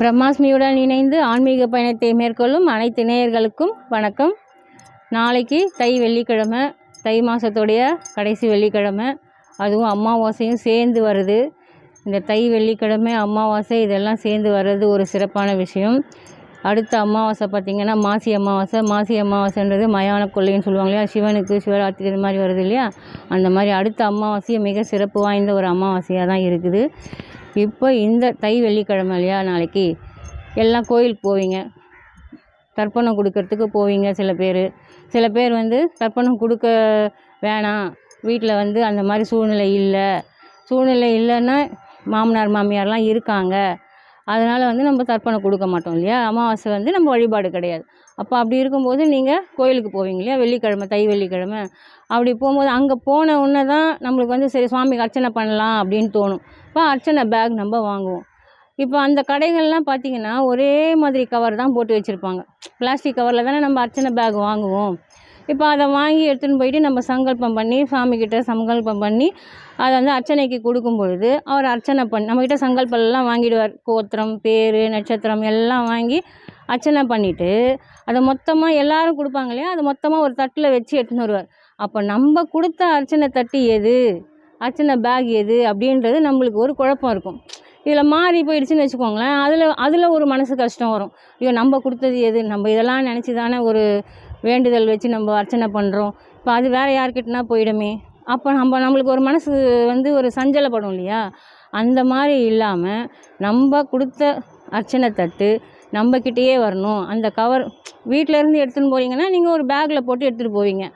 பிரம்மாஸ்மியுடன் இணைந்து ஆன்மீக பயணத்தை மேற்கொள்ளும் அனைத்து நேயர்களுக்கும் வணக்கம். நாளைக்கு தை வெள்ளிக்கிழமை தை மாதத்துடைய கடைசி வெள்ளிக்கிழமை அதுவும் அமாவாசையும் சேர்ந்து வருது. இந்த தை வெள்ளிக்கிழமை அமாவாசை இதெல்லாம் சேர்ந்து வர்றது ஒரு சிறப்பான விஷயம். அடுத்த அமாவாசை பார்த்திங்கன்னா மாசி அமாவாசை. மாசி அமாவாசைன்றது மயான கொள்ளைன்னு சொல்லுவாங்க இல்லையா? சிவனுக்கு சிவராத்திரி இது மாதிரி வருது இல்லையா? அந்த மாதிரி அடுத்த அமாவாசையும் மிக சிறப்பு வாய்ந்த ஒரு அமாவாசையாக தான் இருக்குது. இப்போ இந்த தை வெள்ளிக்கிழமை இல்லையா நாளைக்கு? எல்லாம் கோயிலுக்கு போவீங்க. தர்ப்பணம் கொடுக்கறதுக்கு போவீங்க சில பேர். சில பேர் வந்து தர்ப்பணம் கொடுக்க வேணாம். வீட்டில் வந்து அந்த மாதிரி சூழ்நிலை இல்லை. சூழ்நிலை இல்லைன்னா மாமனார் மாமியார்லாம் இருக்காங்க. அதனால் வந்து நம்ம தர்ப்பணம் கொடுக்க மாட்டோம் இல்லையா? அமாவாசை வந்து நம்ம வழிபாடு கிடையாது. அப்போ அப்படி இருக்கும்போது நீங்கள் கோயிலுக்கு போவீங்க இல்லையா? வெள்ளிக்கிழமை தை வெள்ளிக்கிழமை. அப்படி போகும்போது அங்கே போன உடனே தான் நம்மளுக்கு வந்து சரி சுவாமிக்கு அர்ச்சனை பண்ணலாம் அப்படின்னு தோணும். இப்போ அர்ச்சனை பேக் நம்ம வாங்குவோம். இப்போ அந்த கடைகள்லாம் பார்த்தீங்கன்னா ஒரே மாதிரி கவர் தான் போட்டு வச்சுருப்பாங்க. பிளாஸ்டிக் கவரில் தானே நம்ம அர்ச்சனை பேக் வாங்குவோம். இப்போ அதை வாங்கி எடுத்துன்னு போயிட்டு நம்ம சங்கல்பம் பண்ணி சாமிக்கிட்ட சங்கல்பம் பண்ணி அதை வந்து அர்ச்சனைக்கு கொடுக்கும் பொழுது அவர் அர்ச்சனை பண்ணி நம்மக்கிட்ட சங்கல்பம் எல்லாம் வாங்கிடுவார். கோத்திரம் பேர் நட்சத்திரம் எல்லாம் வாங்கி அர்ச்சனை பண்ணிவிட்டு அதை மொத்தமாக எல்லோரும் கொடுப்பாங்க இல்லையா? அதை மொத்தமாக ஒரு தட்டில் வச்சு எடுத்துன்னு வருவார். அப்போ நம்ம கொடுத்த அர்ச்சனை தட்டு எது? அர்ச்சனை பேக் எது? அப்படின்றது நம்மளுக்கு ஒரு குழப்பம் இருக்கும். இதில் மாறி போயிடுச்சுன்னு வச்சுக்கோங்களேன். அதில் அதில் ஒரு மனசு கஷ்டம் வரும். ஐயோ நம்ம கொடுத்தது எது? நம்ம இதெல்லாம் நினச்சி தானே ஒரு வேண்டுதல் வச்சு நம்ம அர்ச்சனை பண்ணுறோம் இப்போ அது வேறு யார்கிட்டனா போயிடுமே. அப்போ நம்ம நம்மளுக்கு ஒரு மனசு வந்து ஒரு சஞ்சலப்படும் இல்லையா? அந்த மாதிரி இல்லாமல் நம்ம கொடுத்த அர்ச்சனை தட்டு நம்மக்கிட்டேயே வரணும். அந்த கவர் வீட்டிலேருந்து எடுத்துன்னு போகிறீங்கன்னா நீங்கள் ஒரு பேக்கில் போட்டு எடுத்துகிட்டு போவீங்க.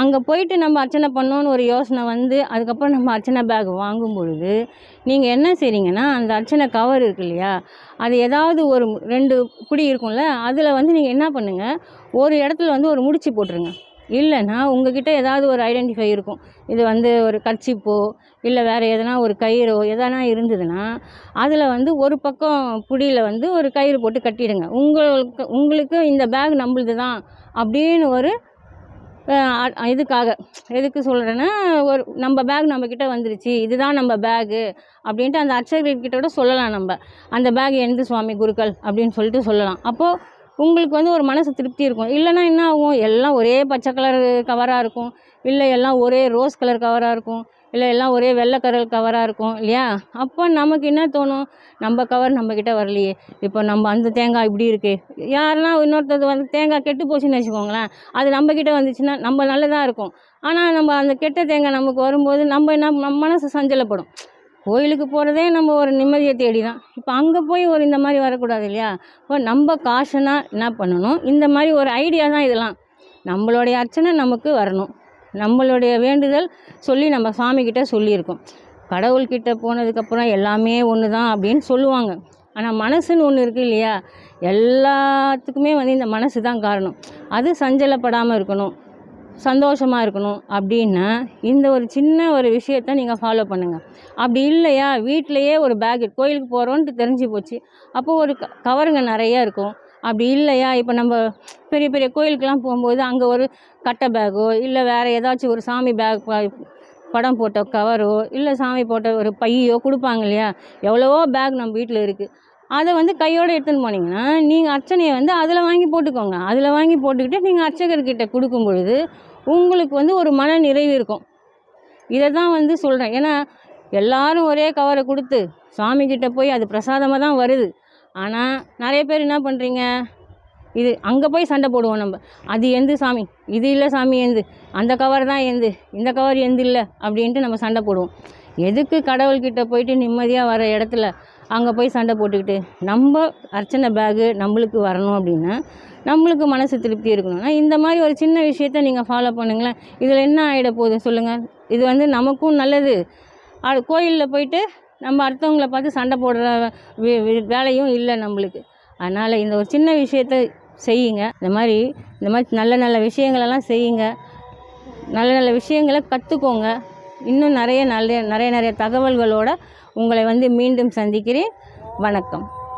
அங்கே போயிட்டு நம்ம அர்ச்சனை பண்ணோன்னு ஒரு யோசனை வந்து அதுக்கப்புறம் நம்ம அர்ச்சனை பேக் வாங்கும் பொழுது நீங்கள் என்ன செய்கிறீங்கன்னா அந்த அர்ச்சனை கவர் இருக்கு இல்லையா? அது ஏதாவது ஒரு ரெண்டு குடி இருக்கும்ல அதில் வந்து நீங்கள் என்ன பண்ணுங்கள் ஒரு இடத்துல வந்து ஒரு முடிச்சு போட்டுருங்க. இல்லைன்னா உங்ககிட்ட ஏதாவது ஒரு ஐடென்டிஃபை இருக்கும். இது வந்து ஒரு கர்ச்சிப்போ இல்லை வேறு எதனா ஒரு கயிறோ எதனா இருந்ததுன்னா அதில் வந்து ஒரு பக்கம் புடியில் வந்து ஒரு கயிறு போட்டு கட்டிடுங்க. உங்களுக்கு உங்களுக்கு இந்த பேக் நம்மளுது தான் அப்படின்னு ஒரு இதுக்காக. எதுக்கு சொல்கிறேன்னா ஒரு நம்ம பேக் நம்மக்கிட்ட வந்துருச்சு. இதுதான் நம்ம பேகு அப்படின்ட்டு அந்த அர்ச்சகர்கிட்ட கூட சொல்லலாம் நம்ம. அந்த பேக் எந்த சுவாமி குருக்கள் அப்படின்னு சொல்லிட்டு சொல்லலாம். அப்போது உங்களுக்கு வந்து ஒரு மனசு திருப்தி இருக்கும். இல்லைன்னா என்ன ஆகும்? எல்லாம் ஒரே பச்சை கலர் கவராக இருக்கும். இல்லை எல்லாம் ஒரே ரோஸ் கலர் கவராக இருக்கும். இல்லை எல்லாம் ஒரே வெள்ளைக்கரல் கவராக இருக்கும் இல்லையா? அப்போ நமக்கு என்ன தோணும்? நம்ம கவர் நம்மக்கிட்ட வரலையே. இப்போ நம்ம அந்த தேங்காய் இப்படி இருக்குது யாருன்னா இன்னொருத்தது வந்து தேங்காய் கெட்டு போச்சுன்னு வச்சுக்கோங்களேன். அது நம்மக்கிட்ட வந்துச்சுன்னா நம்ம நல்லதாக இருக்கும். ஆனால் நம்ம அந்த கெட்ட தேங்காய் நமக்கு வரும்போது நம்ம என்ன நம்ம மனசு சஞ்சலப்படும். கோயிலுக்கு போகிறதே நம்ம ஒரு நிம்மதியை தேடி தான் இப்போ அங்கே போய் ஒரு இந்த மாதிரி வரக்கூடாது இல்லையா? இப்போ நம்ம காஷனாக என்ன பண்ணணும்? இந்த மாதிரி ஒரு ஐடியா தான் இதெல்லாம். நம்மளுடைய அர்ச்சனை நமக்கு வரணும். நம்மளுடைய வேண்டுதல் சொல்லி நம்ம சாமிக்கிட்ட சொல்லியிருக்கோம். கடவுள்கிட்ட போனதுக்கப்புறம் எல்லாமே ஒன்று தான் அப்படின்னு சொல்லுவாங்க. ஆனால் மனசுன்னு ஒன்று இருக்குது இல்லையா? எல்லாத்துக்குமே வந்து இந்த மனசு தான் காரணம். அது சஞ்சலப்படாமல் இருக்கணும். சந்தோஷமாக இருக்கணும் அப்படின்னா இந்த ஒரு சின்ன ஒரு விஷயத்த நீங்கள் ஃபாலோ பண்ணுங்கள் அப்படி இல்லையா? வீட்டிலையே ஒரு பேக் கோயிலுக்கு போகிறோன்ட்டு தெரிஞ்சு போச்சு. அப்போது ஒரு க கவருங்க நிறையா இருக்கும். அப்படி இல்லையா? இப்போ நம்ம பெரிய பெரிய கோயிலுக்கெலாம் போகும்போது அங்கே ஒரு கட்டை பேக்கோ இல்லை வேறு ஏதாச்சும் ஒரு சாமி பேக் படம் போட்ட கவரோ இல்லை சாமி போட்ட ஒரு பையோ கொடுப்பாங்க இல்லையா? எவ்வளவோ பேக் நம்ம வீட்டில் இருக்குது அதை வந்து கையோடு எடுத்துன்னு போனீங்கன்னா நீங்கள் அர்ச்சனையை வந்து அதில் வாங்கி போட்டுக்கோங்க. அதில் வாங்கி போட்டுக்கிட்டு நீங்கள் அர்ச்சகர்கிட்ட கொடுக்கும் பொழுது உங்களுக்கு வந்து ஒரு மன நிறைவு இருக்கும். இதை தான் வந்து சொல்கிறேன் ஏன்னா எல்லாரும் ஒரே கவரை கொடுத்து சாமிக்கிட்ட போய் அது பிரசாதமாக தான் வருது. ஆனால் நிறைய பேர் என்ன பண்ணுறீங்க இது அங்கே போய் சண்டை போடுவோம் நம்ம. அது எந்து சாமி? இது இல்லை சாமி எந்து? அந்த கவர் தான் எந்து? இந்த கவர் எந்து இல்லை அப்படின்ட்டு நம்ம சண்டை போடுவோம். எதுக்கு கடவுள்கிட்ட போயிட்டு நிம்மதியாக வர இடத்துல அங்கே போய் சண்டை போட்டுக்கிட்டு நம்ம அர்ச்சனை பேகு நம்மளுக்கு வரணும் அப்படின்னா நம்மளுக்கு மனசு திருப்தி இருக்கணும்னா இந்த மாதிரி ஒரு சின்ன விஷயத்த நீங்கள் ஃபாலோ பண்ணுங்களேன். இதில் என்ன ஆகிட போகுது சொல்லுங்கள் இது வந்து நமக்கும் நல்லது. அது கோயிலில் போயிட்டு நம்ம அடுத்தவங்கள பார்த்து சண்டை போடுற வேலையும் இல்லை நம்மளுக்கு. அதனால் இந்த ஒரு சின்ன விஷயத்த செய்யுங்க. இந்த மாதிரி இந்த மாதிரி நல்ல நல்ல விஷயங்களெல்லாம் செய்யுங்க. நல்ல நல்ல விஷயங்களை கற்றுக்கோங்க இன்னும் நிறைய நல்ல நிறைய நிறைய தகவல்களோடு உங்களை வந்து மீண்டும் சந்திக்கிறேன். வணக்கம்.